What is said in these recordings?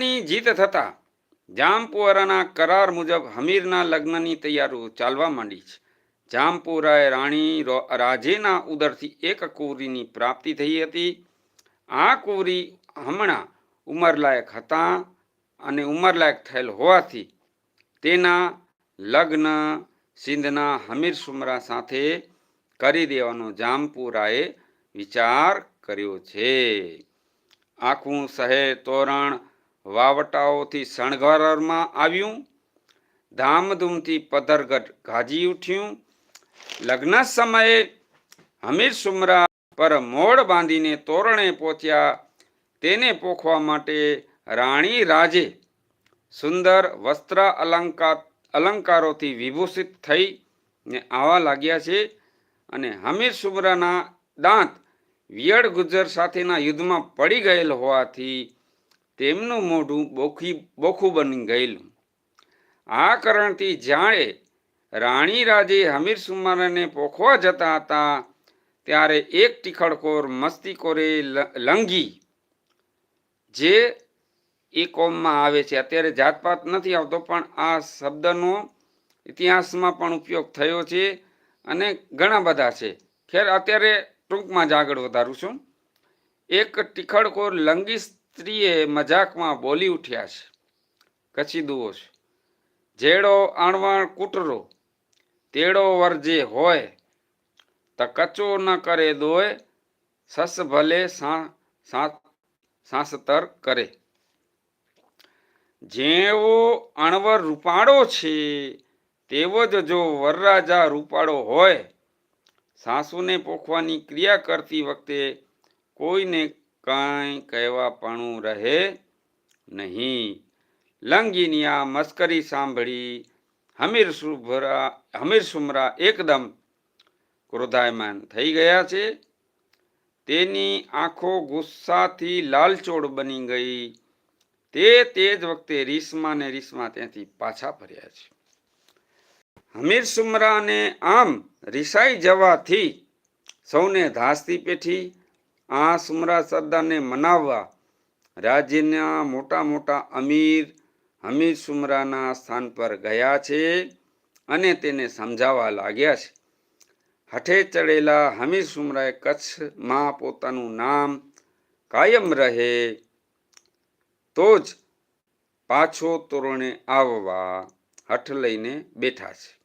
ની જીત થતા જામપુરાના કરાર મુજબ હમીરના લગ્નની તૈયારીઓ ચાલવા માંડી છે. જામપુરાએ રાણી રાજેના ઉદરથી એક કુંવરીની પ્રાપ્તિ થઈ હતી. આ કુંવરી હમણાં ઉંમરલાયક હતા અને ઉંમરલાયક થયેલ હોવાથી તેના લગ્ન સિંધના હમીર સુમરા સાથે કરી દેવાનો જામપુરાએ વિચાર કર્યો છે. આખું શહેર તોરણ વાવટાઓથી શણગારમાં આવ્યું. ધામધૂમથી પધરગઢ ગાજી ઉઠ્યું. લગ્ન સમયે હમીર સુમરા પર મોડ બાંધીને તોરણે પહોંચ્યા. તેને પોખવા માટે રાણી રાજે સુંદર વસ્ત્ર અલંકાર અલંકારોથી વિભૂષિત થઈ ને આવા લાગ્યા છે અને હમીર સુમરાના દાંત વિયડ ગુજર સાથેના યુદ્ધમાં પડી ગયેલ હોવાથી તેમનું મોઢું બોખી બોખું બની ગયેલું. આ કારણથી જાણે રાણી રાજે હમીર સુમારાને પોખવા જતા હતા, ત્યારે એક ટીખળખોર મસ્તીખોરે લંગી, જે એ કોમમાં આવે છે. અત્યારે જાતપાત નથી આવતો, પણ આ શબ્દનો ઇતિહાસમાં પણ ઉપયોગ થયો છે અને ઘણા બધા છે. ખેર, અત્યારે ટૂંકમાં જ આગળ વધારું છું. એક ટીખળખોર લંગી સ્ત્રીએ મજાકમાં બોલી ઉઠ્યા છે. કચી દુઓ છે. જેડો આણવાણ કૂટરો, તેડો વરજે હોય, તો કચો ન કરે દોય સસ ભલે સાસતર કરે. જેવો અણવર રૂપાળો છે, તેવો જ જો વરરાજા રૂપાળો હોય, સાસુને પોખવાની ક્રિયા કરતી વખતે કોઈને કાંઈ કહેવાપણું રહે નહીં. લંગીનિયા મસ્કરી સાંભળી હમીર સુભરા, હમીર સુમરા એકદમ ક્રોધાયમાન થઈ ગયા છે. તેની આંખો ગુસ્સાથી લાલચોળ બની ગઈ. તે તે જ વખતે રીસમા ને રીસમા ત્યાંથી પાછા ફર્યા છે. હમીર સુમરાને આમ રિસાઈ જવાથી સૌને ધાસતી પેઠી આ સુમરા સરદારને મનાવવા રાજ્યના મોટા મોટા અમીર હમીર સુમરાના સ્થાન પર ગયા છે અને તેને સમજાવવા લાગ્યા છે. હઠે ચડેલા હમીર સુમરાએ કચ્છમાં પોતાનું નામ કાયમ રહે તો જ પાછો તોરણે આવવા હઠ લઈને બેઠા છે.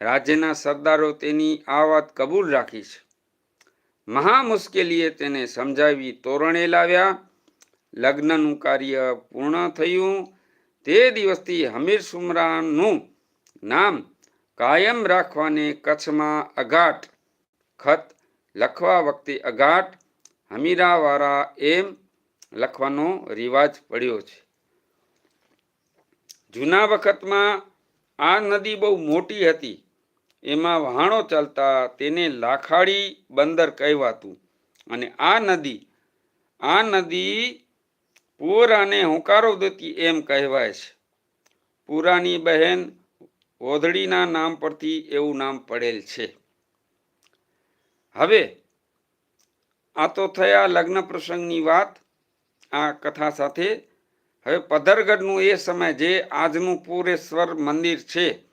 રાજ્યના સરદારો તેની આ વાત કબૂલ રાખી છે. મહા મુશ્કેલીએ તેને સમજાવી તોરણે લાવ્યા. લગ્નનું કાર્ય પૂર્ણ થયું. તે દિવસથી હમીર સુમરાનું નામ કાયમ રાખવાને કચ્છમાં અઘાટ, ખત લખવા વખતે અઘાટ, હમીરાવાળા એમ લખવાનો રિવાજ પડ્યો છે. જૂના વખતમાં આ નદી બહુ મોટી હતી. એમાં વહાણો ચાલતા તેને લાખાડી બંદર કહેવાતું. અને આ નદી આ નદી પૂરાને હોંકારો દેતી એમ કહેવાય છે. પૂરાની બહેન ઓધડીના નામ પરથી એવું નામ પડેલ છે. હવે, આ તો થયા લગ્ન પ્રસંગની વાત, આ કથા સાથે. હવે પધરગઢનું એ સમય જે આજનું પૂરેશ્વર મંદિર છે.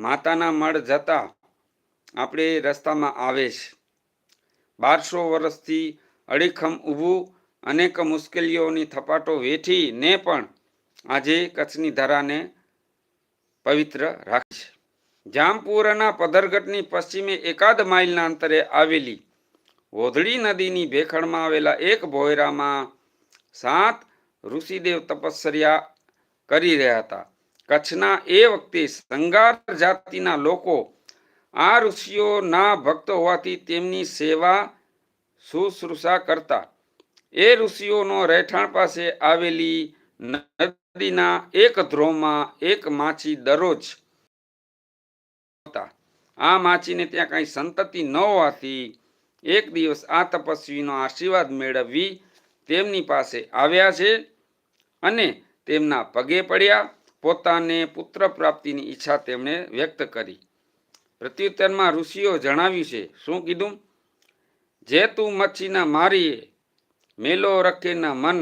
માતાના મળ જતા આપણે રસ્તામાં આવે છે. બારસો વર્ષથી અડીખમ ઊભું અનેક મુશ્કેલીઓની થપાટો વેઠીને પણ આજે કચ્છની ધરાને પવિત્ર રાખે છે. જામપુરના પધરગઢની પશ્ચિમે એકાદ માઇલના અંતરે આવેલી વોધળી નદીની ભેખડમાં આવેલા એક ભોયરામાં સાત ઋષિદેવ તપસ્યા કરી રહ્યા હતા. કચ્છના એ વખતે સંગાર જાતિના લોકો આ ઋષિઓના ભક્ત હોવાથી તેમની સેવા શુશ્રુષા કરતા એ ઋષિઓનો રહેઠાણ પાસે આવેલી નદીના એક ધ્રોમાં એક માછી દરરોજ હતા. આ માછીને ત્યાં કાંઈ સંતતિ ન હોવાથી એક દિવસ આ તપસ્વીનો આશીર્વાદ મેળવી તેમની પાસે આવ્યા છે અને તેમના પગે પડ્યા પોતાને પુત્ર પ્રાપ્તિની ઈચ્છા તેમણે વ્યક્ત કરી. પ્રત્યુત્તરમાં ઋષિઓ જણાવ્યું છે, શું કીધું? જે તું મચ્છીના મારીએ, મેલો રખેના મન,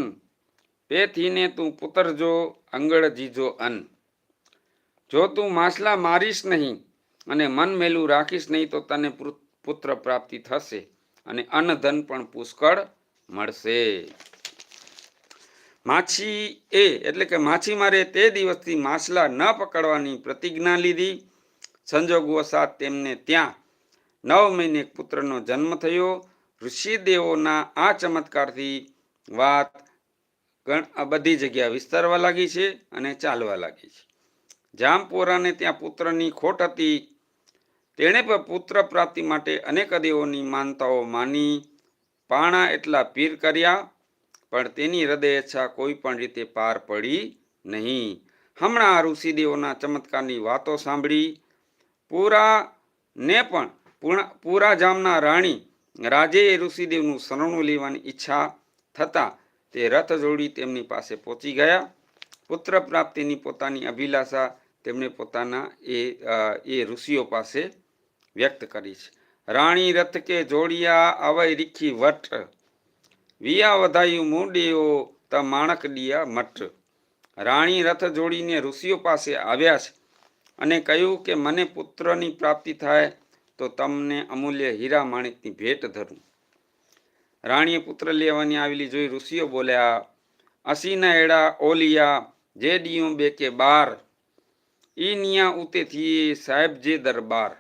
પેથીને તું પુત્ર જો અંગળ જીજો અન્ન જો તું માછલા મારીશ નહીં અને મન મેલું રાખીશ નહીં તો તને પુત્ર પ્રાપ્તિ થશે અને અન્ન ધન પણ પુષ્કળ મળશે. માછી એ, એટલે કે માછીમારે તે દિવસથી માછલા ન પકડવાની પ્રતિજ્ઞા લીધી. સંજોગવશાત તેમને ત્યાં નવ મહિને એક પુત્રનો જન્મ થયો. ઋષિદેવોના આ ચમત્કારથી વાત ગણ- બધી જગ્યા વિસ્તારવા લાગી છે અને ચાલવા લાગી છે. જામપોરાને ત્યાં પુત્રની ખોટ હતી. તેણે પણ પુત્ર પ્રાપ્તિ માટે અનેક દેવોની માનતાઓ માની, પાણા એટલા પીર કર્યા. પણ તેની હૃદય ઈચ્છા કોઈ પણ રીતે પાર પડી નહીં. હમણાં આ ઋષિદેવોના ચમત્કારની વાતો સાંભળી. પૂરા ને પણ પૂરા જામના રાણી રાજેએ ઋષિદેવનું શરણું લેવાની ઈચ્છા થતાં તે રથ જોડી તેમની પાસે પહોંચી ગયા. પુત્ર પ્રાપ્તિની પોતાની અભિલાષા તેમણે પોતાના એ એ ઋષિઓ પાસે વ્યક્ત કરી છે. રાણી રથ કે જોડિયા અવય રીખી વટ વિયા વધાયું મૂંડીઓ ત માણક ડિયા મઠ. રાણી રથ જોડીને ઋષિઓ પાસે આવ્યા છે અને કહ્યું કે મને પુત્રની પ્રાપ્તિ થાય તો તમને અમૂલ્ય હીરા માણિકની ભેટ ધરું. રાણીએ પુત્ર લેવાની આવેલી જોઈ ઋષિઓ બોલ્યા, અસીના એડા ઓલિયા, જે ડિયું બે કે બાર. ઈ નિયા ઉતેથી સાહેબ જે દરબાર.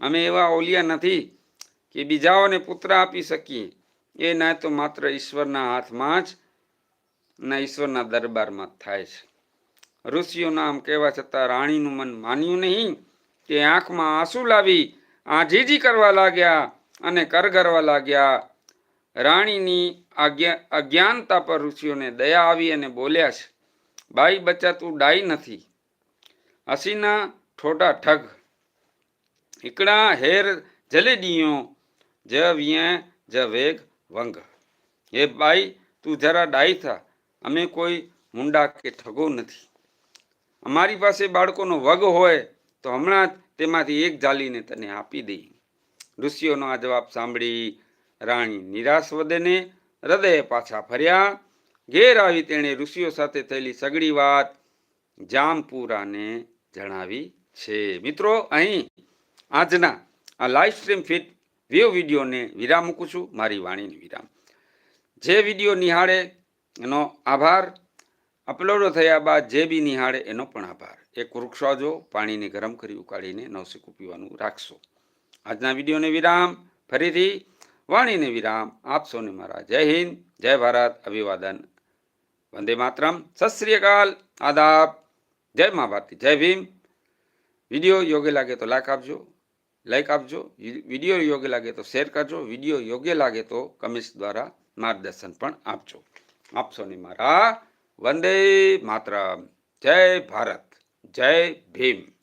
અમે એવા ઓલિયા નથી કે બીજાઓને પુત્ર આપી શકીએ. એ ના તો માત્ર ઈશ્વરના હાથમાં જ ના ઈશ્વરના દરબારમાં થાય છે. ઋષિઓના આમ કહેવા છતાં રાણીનું મન માન્યું નહીં. તે આંખમાં આંસુ લાવી આજીજી કરવા લાગ્યા અને કરગરવા લાગ્યા. રાણીની અજ્ઞાનતા પર ઋષિઓને દયા આવી અને બોલ્યા છે બાઈ બચ્ચા, તું ડાઈ નથી. હસીના ઠોટા ઠગ. એકડા હેર જલેડીયો જ વિયા, જ વેગ. વંગ. હે બાઈ તું જરા ડાઈ થા. અમે કોઈ મુંડા કે ઠગો નથી. અમારી પાસે બાળકોનો વગ હોય તો હમણાં જ તેમાંથી એક જાલીને તને આપી દઈ. ઋષિઓનો આ જવાબ સાંભળી રાણી નિરાશ વધેને હૃદયે પાછા ફર્યા. ઘેર આવી તેણે ઋષિઓ સાથે થયેલી સગડી વાત જામપુરાને જણાવી છે. મિત્રો, અહીં આજના આ લાઈવ સ્ટ્રીમ ફીટ વ્યૂ વિડીયોને વિરામ મૂકું છું, મારી વાણીને વિરામ. જે વીડિયો નિહાળે એનો આભાર. અપલોડ થયા બાદ જે બી નિહાળે એનો પણ આભાર. એક વૃક્ષો પાણીને ગરમ કરી ઉકાળીને નવસીકું પીવાનું રાખશો. આજના વિડીયોને વિરામ. ફરીથી વાણીને વિરામ. આપશોને મારા જય હિન્દ, જય ભારત, અભિવાદન. વંદે માતરમ. સત અકાલ. આદાબ. જય મા ભારતી. જય ભીમ. વીડિયો યોગ્ય લાગે તો લાઈક આપજો. લાઈક આપજો. વીડિયો યોગ્ય લાગે તો શેર કરજો. વીડિયો યોગ્ય લાગે તો કમેન્ટ્સ દ્વારા માર્ગદર્શન પણ આપજો. આપશોને મારા વંદે માતરમ. જય ભારત. જય ભીમ.